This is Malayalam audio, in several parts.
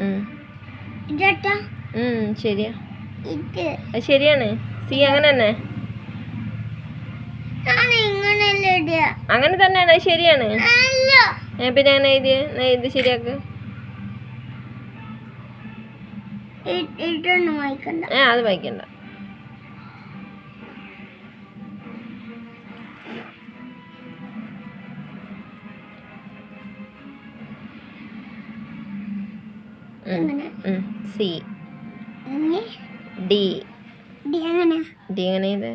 ഉം. ഇതോട്ടോ ഉം, ശരിയാ. ഇത്. ശരിയാണ്. സി അങ്ങനെ തന്നെ. അങ്ങനെ തന്നെയാണ് അത് ശരിയാണ്. പിന്നെ അങ്ങനെ എഴുതിയ? ഇത് ശരിയാക്ക്. ഏ അത് വായിക്കണ്ട. സി. ഡി. ഡി എങ്ങനെ ഡി എങ്ങനെ ഇത്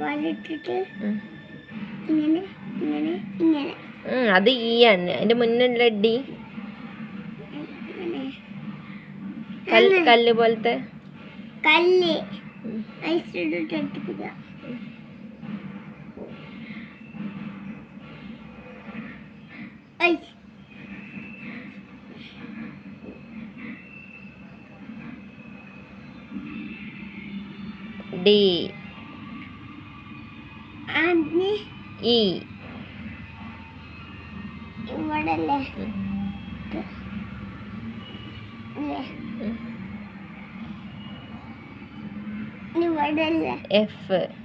വലിട്ടിട്ട് ഉം. ഇങ്ങനെ ഇങ്ങനെ ഇങ്ങനെ. അത് ഈ ആണ് അതിന്റെ മുന്നിലുള്ള ഡി? കല്ല് കല്ല് പോലത്തെ? കല്ല്. ഐസ് ഇട്ടിട്ട് അടുപ്പിക്കുക ഐസ് ഡി. ഇ. ഇവിടെ. ഇവിടെ എഫ്.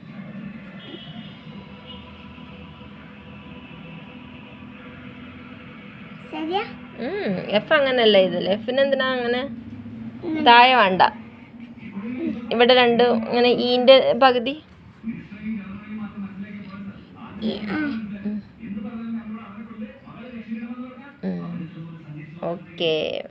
എഫ് അങ്ങനല്ല ഇതിൽ എഫിന് എന്തിനാ അങ്ങനെ? താഴെ വേണ്ട. ഇവിടെ രണ്ട് ഇങ്ങനെ ഈന്റെ പകുതി? ഓക്കെ.